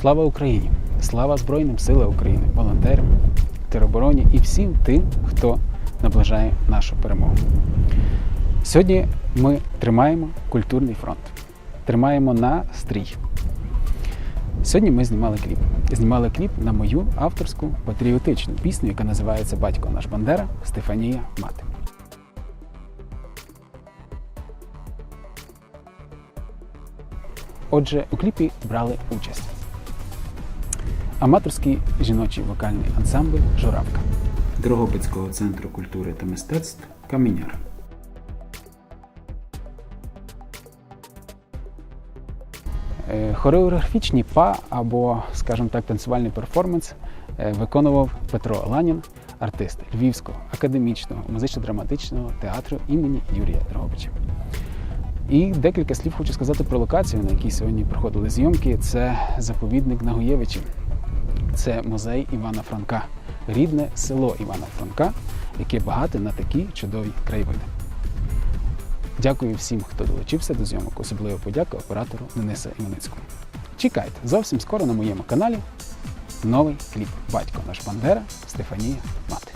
Слава Україні! Слава Збройним силам України, волонтерам, теробороні і всім тим, хто наближає нашу перемогу. Сьогодні ми тримаємо культурний фронт, тримаємо на стрій. Сьогодні ми знімали кліп. Знімали кліп на мою авторську патріотичну пісню, яка називається Батько наш Бандера Стефанія Мати. Отже, у кліпі брали участь аматорський жіночий вокальний ансамбль Журавка Дрогобицького центру культури та мистецтв Каменяр. Е, Хореографічні па або, скажімо так, танцювальний перформанс е, виконував Петро Ланін, артист Львівського академічного музично-драматичного театру імені Юрія Дрогобича. І декілька слів хочу сказати про локацію, на якій сьогодні проходили зйомки. Це заповідник Нагоєвичі. Це музей Івана Франка, рідне село Івана Франка, яке багате на такі чудові краєвиди. Дякую всім, хто долучився до зйомок. Особливо подяка оператору Дениса Іменицькому. Чекайте, зовсім скоро на моєму каналі новий кліп Батько наш Бандера Стефанія Мат.